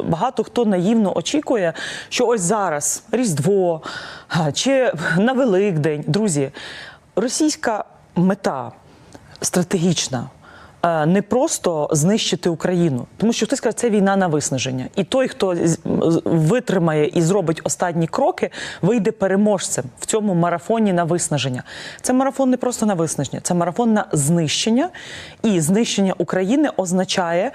Багато хто наївно очікує, що ось зараз Різдво чи на Великдень. Друзі, російська мета стратегічна. Е, Не просто знищити Україну, тому що хтось каже, це війна на виснаження. І той, хто витримає і зробить останні кроки, вийде переможцем в цьому марафоні на виснаження. Це марафон не просто на виснаження, це марафон на знищення. І знищення України означає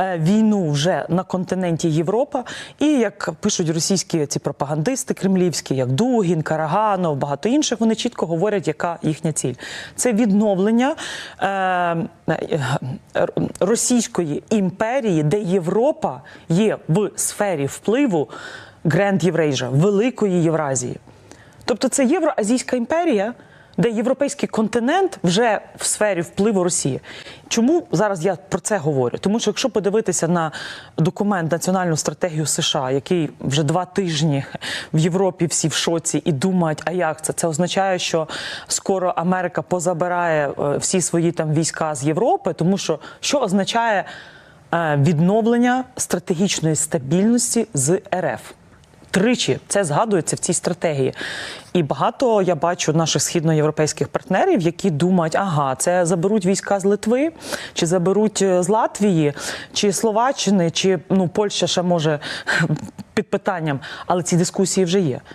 е, війну вже на континенті Європа. І як пишуть російські ці пропагандисти кремлівські, як Дугін, Караганов, багато інших, вони чітко говорять, яка їхня ціль. Це відновлення е, е, Російської імперії, де Європа є в сфері впливу Гренд Єврейжа, Великої Євразії. Тобто це Євроазійська імперія, де європейський континент вже в сфері впливу Росії. Чому зараз я про це говорю? Тому що якщо подивитися на документ Національну стратегію США, який вже два тижні в Європі всі в шоці і думають, а як це? Це означає, що скоро Америка позабирає е, всі свої там війська з Європи, тому що що означає е, відновлення стратегічної стабільності з РФ? Тричі це згадується в цій стратегії. І багато я бачу наших східноєвропейських партнерів, які думають, ага, це заберуть війська з Литви, чи заберуть е, з Латвії, чи Словаччини, чи ну Польща ще може під питанням, але ці дискусії вже є.